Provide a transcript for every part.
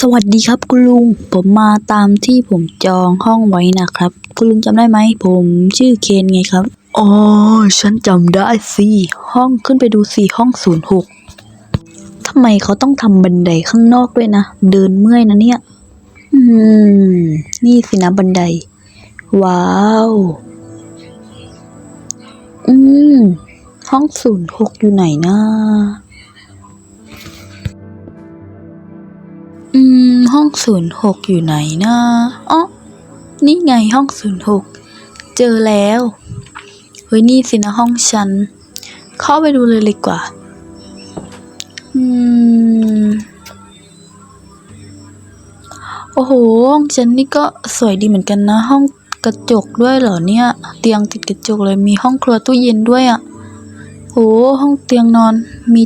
สวัสดีครับคุณลุง ผมมาตามที่ผมจองห้องไว้นะครับ คุณลุงจำได้ไหม ผมชื่อเคนไงครับ อ๋อ ฉันจำได้สิ ห้องขึ้นไปดูสิห้องศูนย์หกทำไมเขาต้องทำบันไดข้างนอกด้วยนะ เดินเมื่อยนะเนี่ย อืม นี่สินะบันได ว้าว อืม ห้องศูนย์หกอยู่ไหนนะ ห้องศูนย์หกอยู่ไหนนะอ๋อนี่ไงห้องศูนย์หกเจอแล้ว เฮ้ยนี่สินะห้องฉัน เข้าไปดูเลยเลยกว่า อืม โอ้โห ห้องฉันนี่ก็สวยดีเหมือนกันนะ ห้องกระจกด้วยเหรอเนี่ย เตียงติดกระจกเลยมีห้องครัวตู้เย็นด้วยอะ่ะโหห้องเตียงนอนมี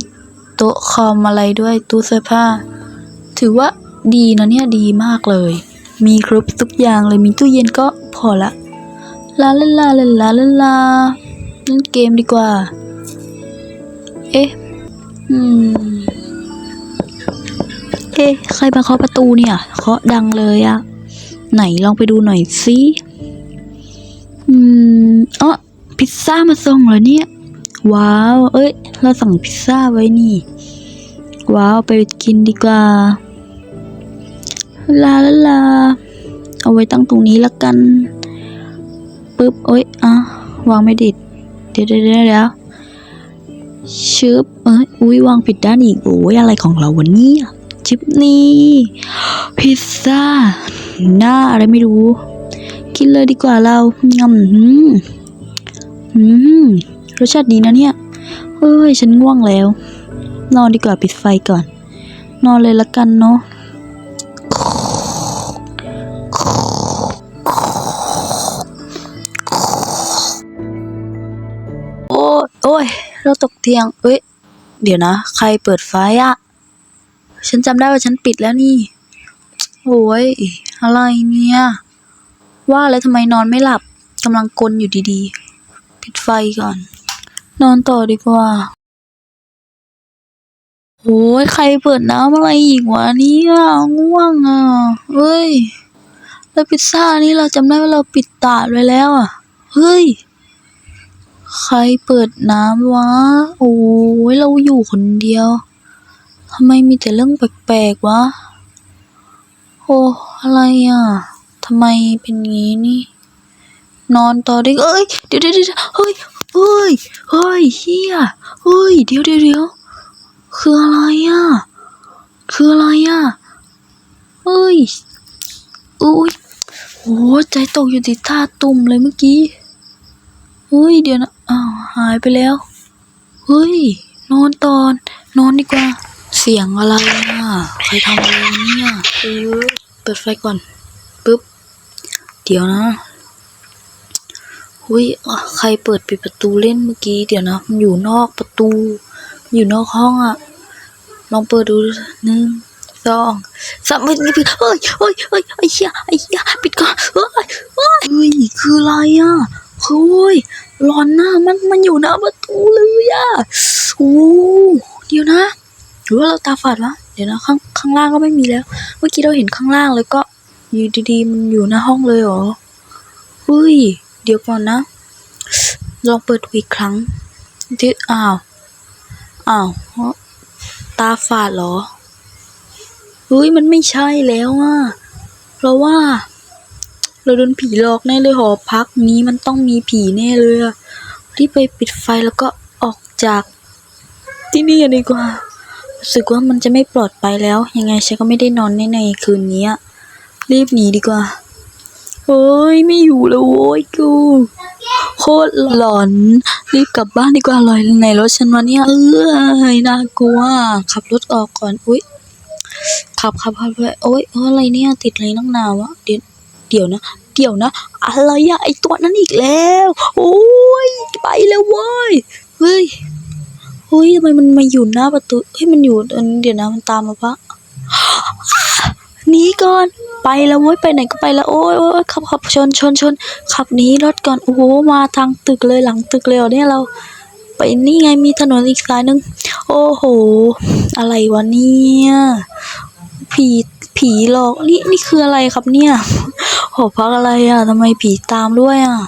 โต๊ะคอมอะไรด้วยตู้เสื้อผ้า ถือว่า ดีนะเนี่ยดีมากเลย มีครบทุกอย่างเลยมีตู้เย็นก็พอละลาลาลาลาลาลาลาเล่นเกมดีกว่า เอ๊ะอืมเอ๊ะใครมาเคาะประตูเนี่ยเคาะดังเลยอะไหนลองไปดูหน่อยสิอืมอ๋อพิซซ่ามาส่งเหรอเนี่ย ว้าว เอ้ย เราสั่งพิซซ่าไว้นี่ ว้าว ไปกินดีกว่า ลาลาลา เอาไว้ตั้งตรงนี้ละกันปึ๊บโอ๊ยอะวางไม่ดิดเดี๋ยวเดี๋ยวเดี๋ยวเชึบเอ้ยอุ้ยวางผิดด้านอีกโอ้ยอะไรของเราวันนี้ชิปนี่พิซซ่าหน้าอะไรไม่รู้ กินเลยดีกว่าเรางำอืมอืมรสชาติดีนะเนี่ยเฮ้ยฉันง่วงแล้ว นอนดีกว่าปิดไฟก่อน นอนเลยละกันเนาะ เราตกเตียง เอ้ย เดี๋ยวนะ ใครเปิดไฟอะฉันจำได้ว่าฉันปิดแล้วนี่ โอ้ย อะไรเนี่ย ว่าแล้วทำไมนอนไม่หลับกำลังกลนอยู่ดีๆ ปิดไฟก่อน นอนต่อดีกว่าโอ้ยใครเปิดน้ำอะไรอีกวะเนี่ยง่วงอะเฮ้ย แล้วพิซซ่านี่เราจำได้ว่าเราปิดตาดไว้แล้วอะ เฮ้ย ใครเปิดน้ำวะ โอ้ยเราอยู่คนเดียว ทำไมมีแต่เรื่องแปลกๆวะ โอ้อะไรอะ ทำไมเป็นงี้นี่ นอนต่อได้เอ้ย เดี๋ยวเดี๋ยวเฮ้ยเฮ้ย เฮ้ยเฮียเฮ้ย เดี๋ยวเดี๋ยวเดี๋ยวคืออะไรอะ คืออะไรอะเฮ้ย อุ้ยโอ้ใจตกอยู่ที่ท่าตุ่มเลยเมื่อกี้เฮ้ย เดี๋ยวนะ หายไปแล้ว เฮ้ย นอนตอน นอนดีกว่า เสียงอะไรอะ ใครทำอะไรเนี่ยเออเปิดไฟก่อน ปึ๊บ เดี๋ยวนะหุยใครเปิดปิดประตูเล่นเมื่อกี้ เดี๋ยวนะ มันอยู่นอกประตู อยู่นอกห้องอะ ลองเปิดดูหนึ่งสองสามเฮ้ยปิดเฮ้ยเฮ้ยเฮ้ยไอ้เหี้ยไอ้เหี้ยปิดก่อนเฮ้ยเฮ้ยเฮ้ยคืออะไรอะ เฮ้ยร้อนหน้ามันมันอยู่หน้าประตูเลยอะโอ้เดี๋ยวนะหรือว่าเราตาฝาดวะเดี๋ยวนะข้างข้างล่างก็ไม่มีแล้ว เมื่อกี้เราเห็นข้างล่างเลยก็อยู่ดีๆ มันอยู่หน้าห้องเลยเหรอเฮ้ย เดี๋ยวก่อนนะ ลองเปิดอีกครั้งที่อ้าว อ้าวตาฝาดเหรอเฮ้ยมันไม่ใช่แล้วอะเพราะว่า เราโดนผีหลอกแน่เลยหอพักนี้มันต้องมีผีแน่เลยอะที่ไปปิดไฟแล้วก็ออกจากที่นี่ดีกว่ารู้สึกว่ามันจะไม่ปลอดภัยแล้ว ยังไงฉันก็ไม่ได้นอนแน่ในคืนนี้อะรีบหนีดีกว่าเฮ้ยไม่อยู่แล้วโว้ยกูโคตรหลอน รีบกลับบ้านดีกว่าลอยในรถฉันวะเนี่ยเอ้ยน่ากลัวขับรถออกก่อนอุ้ยขับขับขับไปโอ๊ยเอ้ยอะไรเนี่ยติดอะไรนักหนาวะเดี๋ยว เดี๋ยวนะ เดี๋ยวนะ อะไรอะไอตัวนั้นอีกแล้ว โอ้ยไปแล้วเว้ย เฮ้ยเฮ้ยทำไมมันมาอยู่หน้าประตู เฮ้ยมันอยู่อันเดี๋ยวนะมันตามมาปะหนีก่อนไปแล้วเว้ยไปไหนก็ไปแล้วโอ้ยโอ้ยขับขับชนชนชนขับหนีรถก่อนโอ้โหมาทางตึกเลยหลังตึกเลยเหรอเนี่ยเรา ไปนี่ไงมีถนนอีกสายหนึ่งโอ้โห อะไรวะเนี่ยผีผี ผีหลอกนี่นี่คืออะไรครับเนี่ยหอพักอะไรอะทำไมผีตามด้วยอะ